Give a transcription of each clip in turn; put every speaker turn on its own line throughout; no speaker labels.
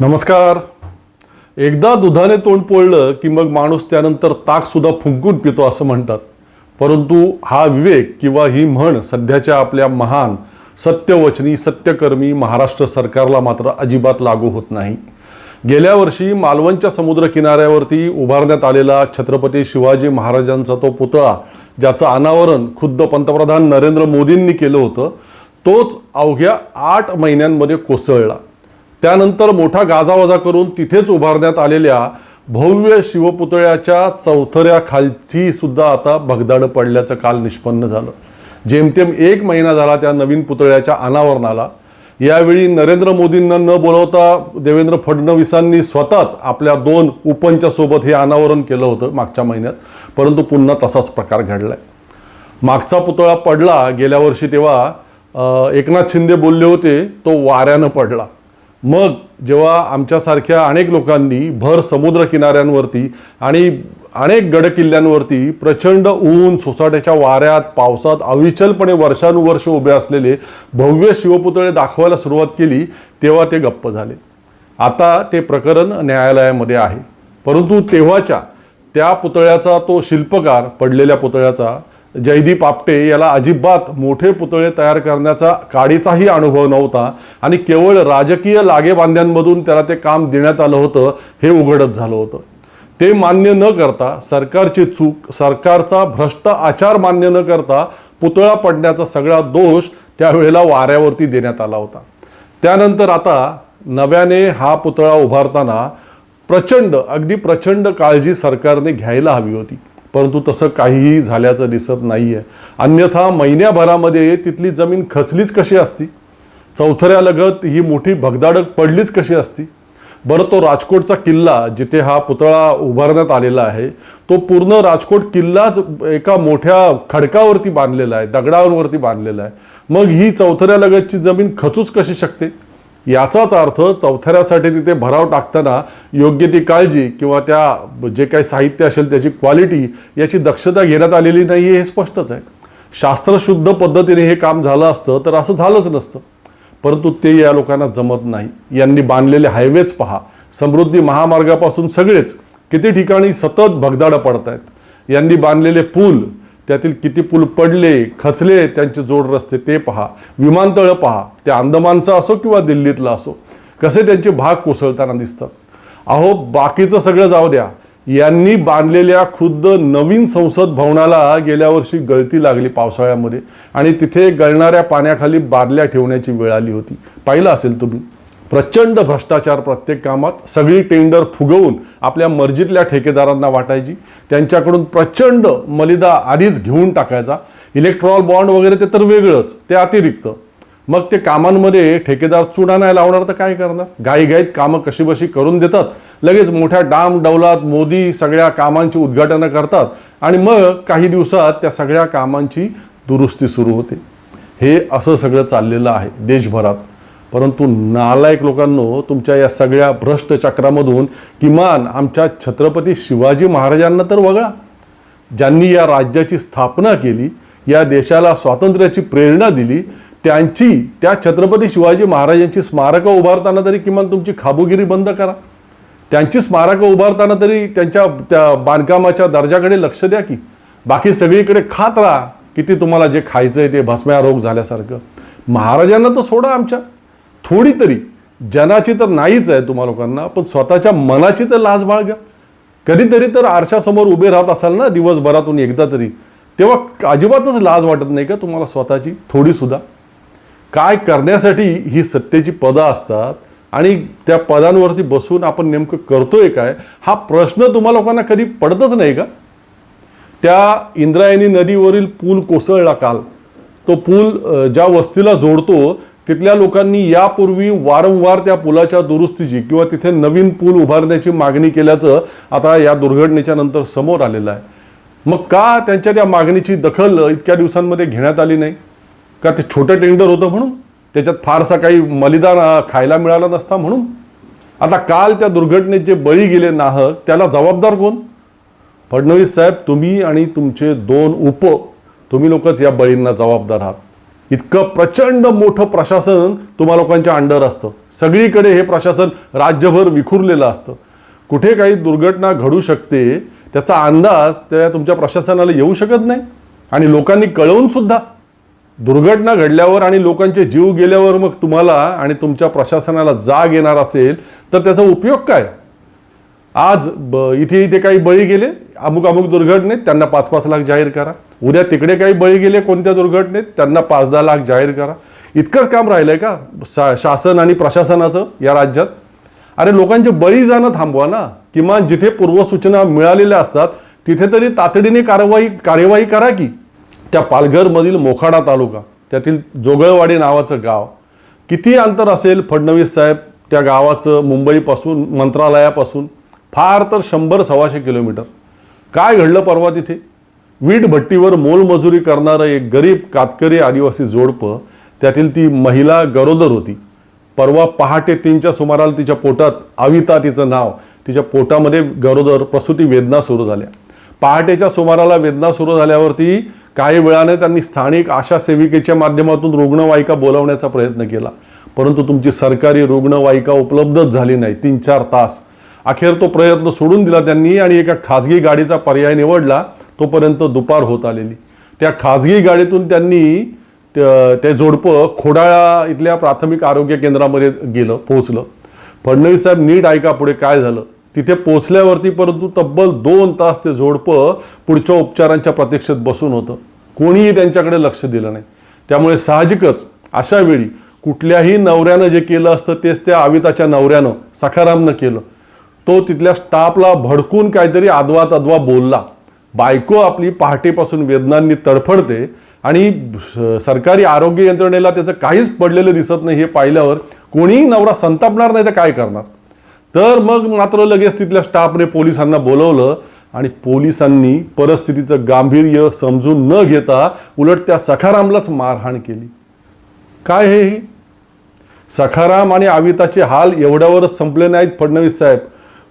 नमस्कार. एकदा दुधाने तोंड पोळलं की मग माणूस त्यानंतर ताकसुद्धा फुंकून पितो असं म्हणतात. परंतु हा विवेक किंवा ही म्हण सध्याच्या आपल्या महान सत्यवचनी सत्यकर्मी महाराष्ट्र सरकारला मात्र अजिबात लागू होत नाही. गेल्या वर्षी मालवणच्या समुद्रकिनाऱ्यावरती उभारण्यात आलेला छत्रपती शिवाजी महाराजांचा तो पुतळा ज्याचं अनावरण खुद्द पंतप्रधान नरेंद्र मोदींनी केलं होतं तोच अवघ्या आठ महिन्यांमध्ये कोसळला. त्यानंतर मोठा गाजावाजा करून तिथेच उभारण्यात आलेल्या भव्य शिवपुतळ्याच्या चौथऱ्याखालची सुद्धा आता भगदाड पडल्याचं काल निष्पन्न झालं. जेमतेम एक महिना झाला त्या नवीन पुतळ्याच्या अनावरणाला. यावेळी नरेंद्र मोदींना न बोलवता देवेंद्र फडणवीसांनी स्वतःच आपल्या दोन उपंच्यासोबत हे अनावरण केलं होतं मागच्या महिन्यात. परंतु पुन्हा तसाच प्रकार घडलाय. मागचा पुतळा पडला गेल्या वर्षी तेव्हा एकनाथ शिंदे बोलले होते तो वाऱ्यानं पडला. मग जेव्हा आमच्यासारख्या अनेक लोकांनी भर समुद्र किनाऱ्यांवरती आणि अनेक गडकिल्ल्यांवरती प्रचंड ऊन सोसाट्याच्या वाऱ्यात पावसात अविचलपणे वर्षानुवर्ष उभे असलेले भव्य शिवपुतळे दाखवायला सुरुवात केली तेव्हा ते गप्प झाले. आता ते प्रकरण न्यायालयामध्ये आहे. परंतु तेव्हाच्या त्या पुतळ्याचा तो शिल्पकार पडलेल्या पुतळ्याचा जयदीप आपटे याला अजिबात मोठे पुतळे तयार करण्याचा काडीचाही अनुभव नव्हता आणि केवळ राजकीय लागेबांध्यांमधून त्याला ते काम देण्यात आलं होतं हे उघडच झालं होतं. ते मान्य न करता सरकारची चूक सरकारचा भ्रष्ट आचार मान्य न करता पुतळा पडण्याचा सगळा दोष त्यावेळेला वाऱ्यावरती देण्यात आला होता. त्यानंतर आता नव्याने हा पुतळा उभारताना प्रचंड अगदी प्रचंड काळजी सरकारने घ्यायला हवी होती. परंतु तसं काहीही झाल्याचं दिसत नाही आहे अन्यथा महिन्याभरामध्ये तिथली जमीन खचलीच कशी असती? चौथऱ्यालगत ही मोठी भगदाडक पडलीच कशी असती? बरं तो राजकोटचा किल्ला जिथे हा पुतळा उभारण्यात आलेला आहे तो पूर्ण राजकोट किल्लाच एका मोठ्या खडकावरती बांधलेला आहे दगडांवरती बांधलेला आहे. मग ही चौथऱ्यालगतची जमीन खचूच कशी शकते? याचाच अर्थ चौथऱ्यासाठी तिथे भराव टाकताना योग्य ती काळजी किंवा त्या जे काही साहित्य असेल त्याची क्वालिटी याची दक्षता घेण्यात आलेली नाही हे स्पष्टच आहे. शास्त्रशुद्ध पद्धतीने हे काम झालं असतं तर असं झालंच नसतं. परंतु ते या लोकांना जमत नाही. यांनी बांधलेले हायवेच पहा. समृद्धी महामार्गापासून सगळेच किती ठिकाणी सतत भगदाडं पडत आहेत यांनी बांधलेले पूल त्यातील किती पूल पडले खचले त्यांचे जोड रस्ते ते पहा. विमानतळं पहा. ते अंदमानचं असो किंवा दिल्लीतलं असो. कसे त्यांचे भाग कोसळताना दिसतात. अहो बाकीचं सगळं जाऊ द्या. यांनी बांधलेल्या खुद्द नवीन संसद भवनाला गेल्या वर्षी गळती लागली पावसाळ्यामध्ये. आणि तिथे गळणाऱ्या पाण्याखाली बादल्या ठेवण्याची वेळ आली होती. पाहिलं असेल तुम्ही? प्रचंड भ्रष्टाचार प्रत्येक कामात सगळी टेंडर फुगवून आपल्या मर्जीतल्या ठेकेदारांना वाटायची त्यांच्याकडून प्रचंड मलिदा आधीच घेऊन टाकायचा. इलेक्ट्रॉल बॉन्ड वगैरे ते तर वेगळंच ते अतिरिक्त. मग ते कामांमध्ये ठेकेदार चुडा नाही लावणार तर काय करणार? घाईघाईत कामं कशी बशी करून देतात. लगेच मोठ्या डाम डौलात मोदी सगळ्या कामांची उद्घाटनं करतात आणि मग काही दिवसात त्या सगळ्या कामांची दुरुस्ती सुरू होते. हे असं सगळं चाललेलं आहे देशभरात. परंतु नालायक लोकांनो तुमच्या या सगळ्या भ्रष्ट चक्रामधून किमान आमच्या छत्रपती शिवाजी महाराजांना तर वगळा. ज्यांनी या राज्याची स्थापना केली या देशाला स्वातंत्र्याची प्रेरणा दिली त्यांची त्या छत्रपती शिवाजी महाराजांची स्मारकं उभारताना तरी किमान तुमची खाबुगिरी बंद करा. त्यांची स्मारकं उभारताना तरी त्यांच्या त्या बांधकामाच्या दर्जाकडे लक्ष द्या की. बाकी सगळीकडे खात राहा किती तुम्हाला जे खायचं आहे ते भस्म्या रोग झाल्यासारखं. महाराजांना तर सोडा आमच्या. थोडी तरी. जनाची तर नाहीच आहे तुम्हा लोकांना पण स्वतःच्या मनाची तर लाज बाळगा कधीतरी तर आरशासमोर उभे राहत असाल ना दिवसभरातून एकदा तरी तेव्हा अजिबातच लाज वाटत नाही का तुम्हाला स्वतःची थोडीसुद्धा काय करण्यासाठी ही सत्तेची पदं असतात आणि त्या पदांवरती बसून आपण नेमकं करतोय काय? हा प्रश्न तुम्हा लोकांना कधी पडतच नाही का? त्या इंद्रायणी नदीवरील पूल कोसळला काल. तो पूल ज्या वस्तीला जोडतो तिथल्या लोकांनी यापूर्वी वारंवार त्या पुलाच्या दुरुस्तीची किंवा तिथे नवीन पूल उभारण्याची मागणी केल्याचं आता या दुर्घटनेच्या नंतर समोर आलेलं आहे. मग का त्यांच्या त्या मागणीची दखल इतक्या दिवसांमध्ये घेण्यात आली नाही? का ते छोटं टेंडर होतं म्हणून? त्याच्यात फारसा काही मलिदान खायला मिळाला नसता म्हणून? आता काल त्या दुर्घटनेत जे बळी गेले नाहक त्याला जबाबदार कोण? फडणवीस साहेब तुम्ही आणि तुमचे दोन उप तुम्ही लोकच या बळींना जबाबदार आहात. इतकं प्रचंड मोठं प्रशासन तुम्हा लोकांच्या अंडर असतं. सगळीकडे हे प्रशासन राज्यभर विखुरलेलं असतं. कुठे काही दुर्घटना घडू शकते त्याचा अंदाज त्या तुमच्या प्रशासनाला येऊ शकत नाही. आणि लोकांनी कळवून सुद्धा. दुर्घटना घडल्यावर आणि लोकांचे जीव गेल्यावर मग तुम्हाला आणि तुमच्या प्रशासनाला जाग येणार असेल तर त्याचा उपयोग काय? आज ब इथे इथे काही बळी गेले अमुक अमुक दुर्घटनेत त्यांना पाच पाच लाख जाहीर करा. उद्या तिकडे काही बळी गेले कोणत्या दुर्घटनेत त्यांना पाच दहा लाख जाहीर करा. इतकंच काम राहिलंय का? शा शासन आणि प्रशासनाचं या राज्यात? अरे लोकांचे बळी जाणं थांबवा ना. किमान जिथे पूर्वसूचना मिळालेल्या असतात तिथे तरी तातडीने कारवाई कार्यवाही करा की. त्या पालघरमधील मोखाडा तालुका त्यातील जोगळवाडी नावाचं गाव किती अंतर असेल फडणवीस साहेब त्या गावाचं मुंबईपासून मंत्रालयापासून? फार तर शंभर सव्वाशे किलोमीटर. काय घडलं परवा तिथे? वीट भट्टीवर मोलमजुरी करणारं एक गरीब कातकरी आदिवासी जोडपं त्यातील ती महिला गरोदर होती. परवा पहाटे तीनच्या सुमाराला तिच्या पोटात अविता तिचं नाव तिच्या पोटामध्ये गरोदर प्रसूती वेदना सुरू झाल्या. पहाटेच्या सुमाराला वेदना सुरू झाल्यावरती काही वेळाने त्यांनी स्थानिक आशा सेविकेच्या माध्यमातून रुग्णवाहिका बोलावण्याचा प्रयत्न केला. परंतु तुमची सरकारी रुग्णवाहिका उपलब्धच झाली नाही तीन चार तास. अखेर तो प्रयत्न सोडून दिला त्यांनी आणि एका खाजगी गाडीचा पर्याय निवडला. तोपर्यंत दुपार होत आलेली. त्या खाजगी गाडीतून त्यांनी ते जोडपं खोडाळा इथल्या प्राथमिक आरोग्य केंद्रामध्ये गेलं पोहोचलं. फडणवीस साहेब नीट ऐका पुढे काय झालं. तिथे पोचल्यावरती परंतु तब्बल दोन तास ते जोडपं पुढच्या उपचारांच्या प्रतीक्षेत बसून होतं. कोणीही त्यांच्याकडे लक्ष दिलं नाही. त्यामुळे साहजिकच अशा वेळी कुठल्याही नवऱ्यानं जे केलं असतं तेच त्या आविताच्या नवऱ्यानं सखारामनं केलं. तो तिथल्या स्टाफला भडकून काहीतरी आदवा तद्वा बोलला. बायको आपली पहाटेपासून वेदनांनी तडफडते आणि सरकारी आरोग्य यंत्रणेला त्याचं काहीच पडलेलं दिसत नाही हे पाहिल्यावर कोणीही नवरा संतापणार नाही तर काय करणार? तर मग मात्र लगेच तिथल्या स्टाफने पोलिसांना बोलवलं आणि पोलिसांनी परिस्थितीचं गांभीर्य समजून न घेता उलट त्या सखारामलाच मारहाण केली. काय हे हे? सखाराम आणि आविताचे हाल एवढ्यावरच संपले नाहीत फडणवीस साहेब.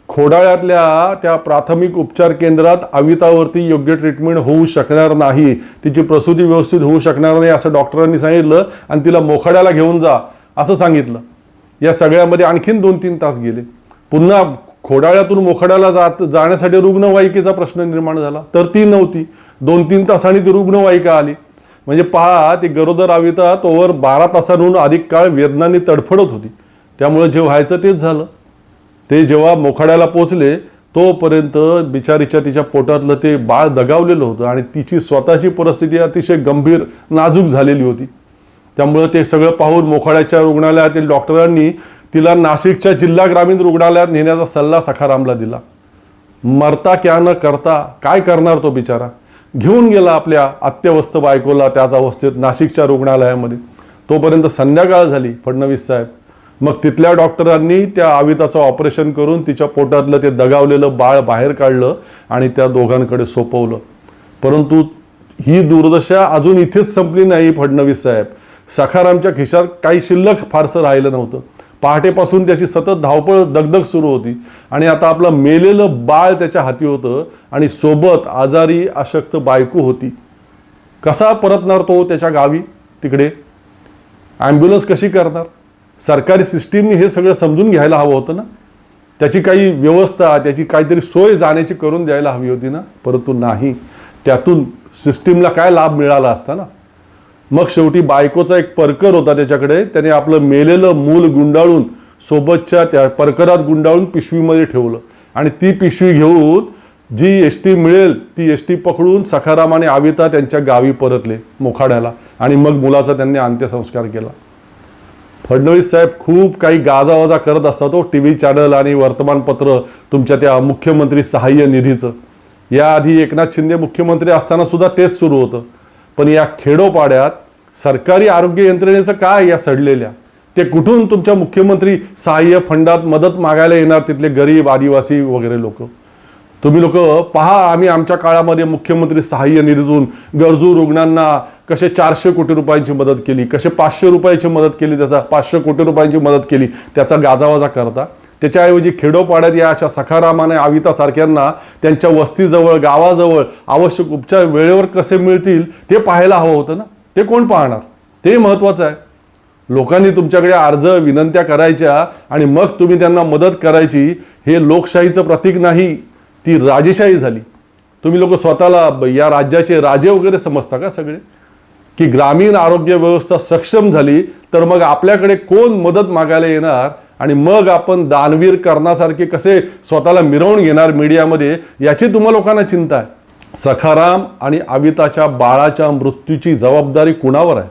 खोडाळ्यातल्या त्या प्राथमिक उपचार केंद्रात आवितावरती योग्य ट्रीटमेंट होऊ शकणार नाही. तिची प्रसूती व्यवस्थित होऊ शकणार नाही असं डॉक्टरांनी सांगितलं आणि तिला मोखाड्याला घेऊन जा असं सांगितलं. या सगळ्यामध्ये आणखीन दोन तीन तास गेले. पुन्हा खोडाळ्यातून मोखाड्याला जात जाण्यासाठी रुग्णवाहिकेचा प्रश्न निर्माण झाला. तर ती नव्हती. दोन तीन तासांनी ती रुग्णवाहिका आली. म्हणजे पहा ती गरोदर आविता तोवर बारा तासांहून अधिक काळ वेदनांनी तडफडत होती. त्यामुळे जे व्हायचं तेच झालं. ते जेव्हा मोखाड्याला पोचले तोपर्यंत बिचारीच्या तिच्या पोटातलं ते बाळ दगावलेलं होतं आणि तिची स्वतःची परिस्थिती अतिशय गंभीर नाजूक झालेली होती. त्यामुळं ते सगळं पाहून मोखाड्याच्या रुग्णालयातील डॉक्टरांनी तिला नाशिकच्या जिल्हा ग्रामीण रुग्णालयात नेण्याचा सल्ला सखारामला दिला. मरता क्या न करता काय करणार तो बिचारा? घेऊन गेला आपल्या अत्यवस्थ बायकोला त्याच अवस्थेत नाशिकच्या रुग्णालयामध्ये. तोपर्यंत संध्याकाळ झाली फडणवीस साहेब. मग तिथल्या डॉक्टरांनी त्या आविताचं ऑपरेशन करून तिच्या पोटातलं ते दगावलेलं बाळ बाहेर काढलं आणि त्या दोघांकडे सोपवलं. परंतु ही दुर्दशा अजून इथेच संपली नाही फडणवीस साहेब. सखारामच्या खिशात काही शिल्लक फारसं राहिलं नव्हतं. पहाटेपासून त्याची सतत धावपळ दगदग सुरू होती. आणि आता आपलं मेलेलं बाळ त्याच्या हाती होतं आणि सोबत आजारी अशक्त बायको होती. कसा परतणार तो त्याच्या गावी? तिकडे. ॲम्ब्युलन्स कशी करणार? सरकारी सिस्टीमने हे सगळं समजून घ्यायला हवं होतं ना? त्याची काही व्यवस्था त्याची काहीतरी सोय जाण्याची करून द्यायला हवी होती ना? परंतु नाही. त्यातून सिस्टीमला काय लाभ मिळाला असता ना? मग शेवटी बायकोचा एक परकर होता त्याच्याकडे. त्याने आपलं मेलेलं मूल गुंडाळून सोबतच्या त्या परकरात गुंडाळून पिशवीमध्ये ठेवलं. आणि ती पिशवी घेऊन जी एस टी मिळेल ती एस टी पकडून सखाराम आणि आविता त्यांच्या गावी परतले मोखाड्याला. आणि मग मुलाचा त्यांनी अंत्यसंस्कार केला. फडणवीस साहेब खूप काही गाजावाजा करत असतात हो टी व्ही चॅनल आणि वर्तमानपत्र तुमच्या त्या मुख्यमंत्री सहाय्य निधीचं. याआधी एकनाथ शिंदे मुख्यमंत्री असताना सुद्धा तेच सुरू होतं. पण या खेडोपाड्यात सरकारी आरोग्य यंत्रणेचं काय या सडलेल्या? ते कुठून तुमच्या मुख्यमंत्री सहाय्य फंडात मदत मागायला येणार तिथले गरीब आदिवासी वगैरे लोक? तुम्ही लोक पहा आम्ही आमच्या काळामध्ये मुख्यमंत्री सहाय्य निधीतून गरजू रुग्णांना कसे चारशे कोटी रुपयांची मदत केली कसे पाचशे रुपयाची मदत केली त्याचा पाचशे कोटी रुपयांची मदत केली त्याचा गाजावाजा करता. त्याच्याऐवजी खेडोपाड्यात या अशा सखारामाने आवितासारख्यांना त्यांच्या वस्तीजवळ गावाजवळ आवश्यक उपचार वेळेवर कसे मिळतील ते पाहायला हवं होतं ना? ते कोण पाहणार? ते महत्त्वाचं आहे. लोकांनी तुमच्याकडे अर्ज विनंत्या करायच्या आणि मग तुम्ही त्यांना मदत करायची हे लोकशाहीचं प्रतीक नाही. ती राजेशाही झाली. तुम्ही लोक स्वतःला या राज्याचे राजे वगैरे समजता का सगळे? की ग्रामीण आरोग्य व्यवस्था सक्षम झाली तर मग आपल्याकडे कोण मदत मागायला येणार? आणि मग आपण दानवीर कर्णासारखे कसे स्वतःला मिरवून घेणार मीडियामध्ये? याची तुम्हा लोकांना चिंता आहे. सखाराम आणि अविताच्या बाळाच्या मृत्यूची जबाबदारी कुणावर आहे?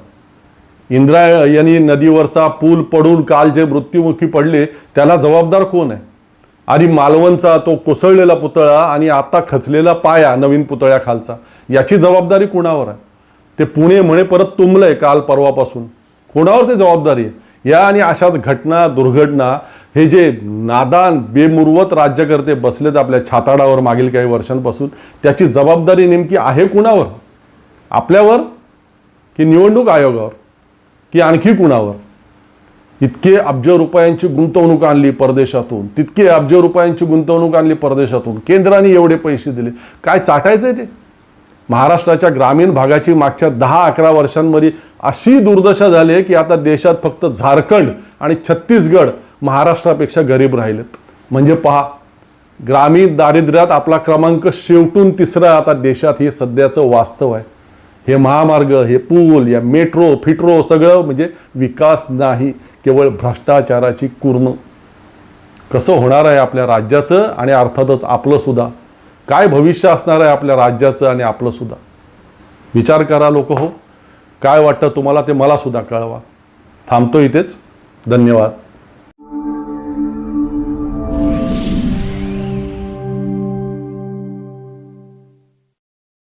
इंद्रायणी नदीवरचा पूल पडून काल जे मृत्युमुखी पडले त्याला जबाबदार कोण आहे? आणि मालवणचा तो कोसळलेला पुतळा आणि आता खचलेला पाया नवीन पुतळ्या खालचा याची जबाबदारी कुणावर आहे? ते पुणे म्हणे परत तुंबलंय काल परवापासून. कोणावर ते जबाबदारी आहे? या आणि अशाच घटना दुर्घटना हे जे नादान बेमुरवत राज्यकर्ते बसलेत आपल्या छाताडावर मागील काही वर्षांपासून त्याची जबाबदारी नेमकी आहे कुणावर? आपल्यावर की निवडणूक आयोगावर? की आणखी कुणावर? इतके अब्ज रुपयांची गुंतवणूक आणली परदेशातून तितके अब्ज रुपयांची गुंतवणूक आणली परदेशातून. केंद्राने एवढे पैसे दिले. काय चाटायचंय ते? महाराष्ट्राच्या ग्रामीण भागाची मागच्या दहा अकरा वर्षांमध्ये अशी दुर्दशा झाली आहे की आता देशात फक्त झारखंड आणि छत्तीसगड महाराष्ट्रापेक्षा गरीब राहिलेत. म्हणजे पहा ग्रामीण दारिद्र्यात आपला क्रमांक शेवटून तिसरा आता देशात हे सध्याचं वास्तव आहे. हे महामार्ग हे पूल या मेट्रो फिट्रो सगळं म्हणजे विकास नाही. केवळ भ्रष्टाचाराची कुर्म कसं होणार आहे आपल्या राज्याचं आणि अर्थातच आपलंसुद्धा काय भविष्य असणार आहे आपल्या राज्याचं आणि आपलंसुद्धा विचार करा लोक हो. काय वाटतं तुम्हाला ते मलासुद्धा कळवा. थांबतो इथेच. धन्यवाद.